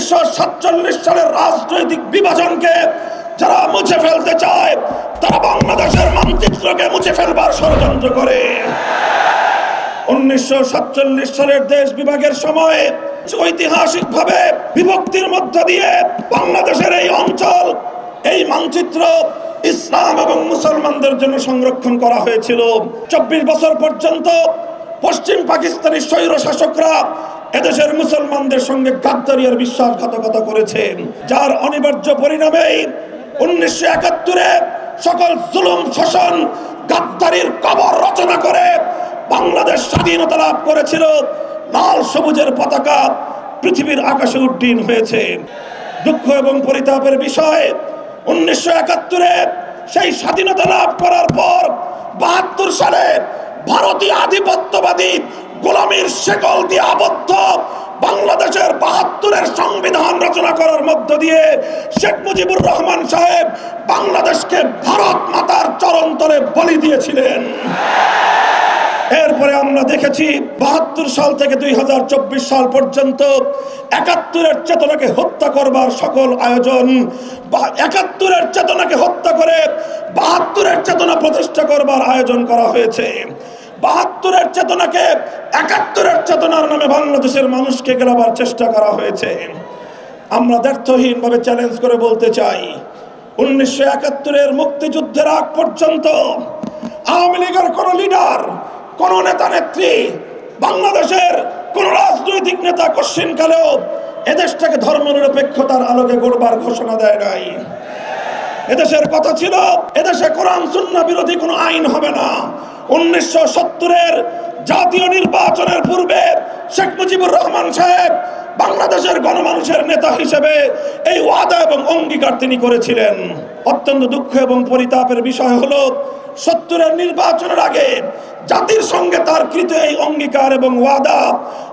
উনিশশো সাতচল্লিশ সালের রাজনৈতিক বিভাজনকে যারা মুছে ফেলতে চায়, তারা বাংলাদেশের মানচিত্রকে মুছে ফেলবার ষড়যন্ত্র করে। উনিশশো সাতচল্লিশ সালের দেশ বিভাগের সময়ে ঐতিহাসিকভাবে বিভক্তির মধ্য দিয়ে বাংলাদেশের এই অঞ্চল, এই মানচিত্র ইসলাম এবং মুসলমানদের জন্য সংরক্ষণ করা হয়েছিল। চব্বিশ বছর পর্যন্ত পশ্চিম পাকিস্তানি স্বৈর শাসকরা এদেশের মুসলমানদের সঙ্গে গাদ্দারি আর বিশ্বাসঘাতকতা করেছে, যার অনিবার্য পরিণামেই উনিশশো একাত্তরে সকল জুলুম, শোষণ, গাদ্দারির কবর রচনা করে বাংলাদেশ স্বাধীনতা লাভ করেছিল। লাল সবুজের পতাকা পৃথিবীর আকাশে উড্ডীন হয়েছে। দুঃখ এবং পরিতাপের বিষয়, উনিশশো একাত্তরে সেই স্বাধীনতা লাভ করার পর বাহাত্তর সালে ভারতীয় আধিপত্যবাদী গোলামীর শেকল দিয়ে আবদ্ধ। বাংলাদেশের বাহাত্তরের সংবিধান রচনা করার মধ্য দিয়ে শেখ মুজিবুর রহমান সাহেব বাংলাদেশকে ভারত মাতার চরন্তরে বলি দিয়েছিলেন। এরপরে আমরা দেখেছি, বাহাত্তর সাল থেকে দুই হাজার চব্বিশ সাল পর্যন্ত একাত্তরের চেতনাকে হত্যা করবার সকল আয়োজন একাত্তরের চেতনাকে হত্যা করে বাহাত্তরের চেতনা প্রতিষ্ঠা করবার আয়োজন করা হয়েছে। বাহাত্তরের চেতনাকে, একাত্তরের চেতনার নামে বাংলাদেশের মানুষকে গেলাবার চেষ্টা করা হয়েছে। আমরা ব্যর্থহীনভাবে চ্যালেঞ্জ করে বলতে চাই, উনিশশো একাত্তরের মুক্তিযুদ্ধের আগ পর্যন্ত আওয়ামী লীগের কোন লিডার কোন নেতা নেত্রী, বাংলাদেশের কোন রাজনৈতিক নেতা কশ্চিন কালেও এদেশটাকে ধর্মনিরপেক্ষতার আলোকে গড়বার ঘোষণা দেয় নাই। এদেশের কথা ছিল, এদেশে কোরআন, সুন্না বিরোধী কোনো আইন হবে না। উনিশশো সত্তরের জাতীয় নির্বাচনের পূর্বে শেখ মুজিবুর রহমান সাহেব বাংলাদেশের গণমানুষের নেতা হিসেবে এই ওয়াদা এবং অঙ্গীকার তিনি করেছিলেন। অত্যন্ত দুঃখ এবং পরিতাপের বিষয় হলো, সত্তরের নির্বাচনের আগে জাতির সঙ্গে তার কৃত এই অঙ্গীকার এবং ওয়াদা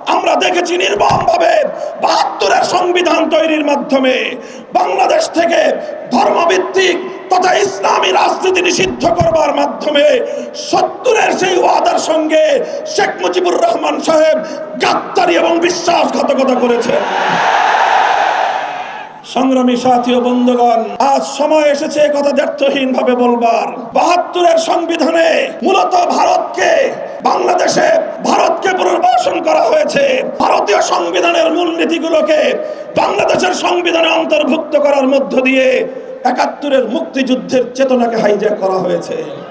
আমরা দেখেছি নির্মমভাবে বাহাত্তরের সংবিধান তৈরির মাধ্যমে বাংলাদেশ থেকে ধর্মভিত্তিক তথা ইসলামী রাজনীতি নিষিদ্ধ করবার মাধ্যমে সত্তরের সেই ওয়াদার সঙ্গে শেখ মুজিবুর রহমান সাহেব গাদ্দারি এবং বিশ্বাসঘাতকতা করেছেন সংগ্রামী সাথী ও বন্ধুগণ, আজ সময় এসেছে কথা দ্ব্যর্থহীন ভাবে বলবার। বাহাত্তরের সংবিধানে মূলত ভারতকে, বাংলাদেশে ভারতকে পুনর্বাসন করা হয়েছে। ভারতীয় সংবিধানের মূলনীতিগুলোকে বাংলাদেশের সংবিধানে অন্তর্ভুক্ত করার মধ্য দিয়ে একাত্তরের মুক্তিযুদ্ধের চেতনাকে হাইজ্যাক করা হয়েছে।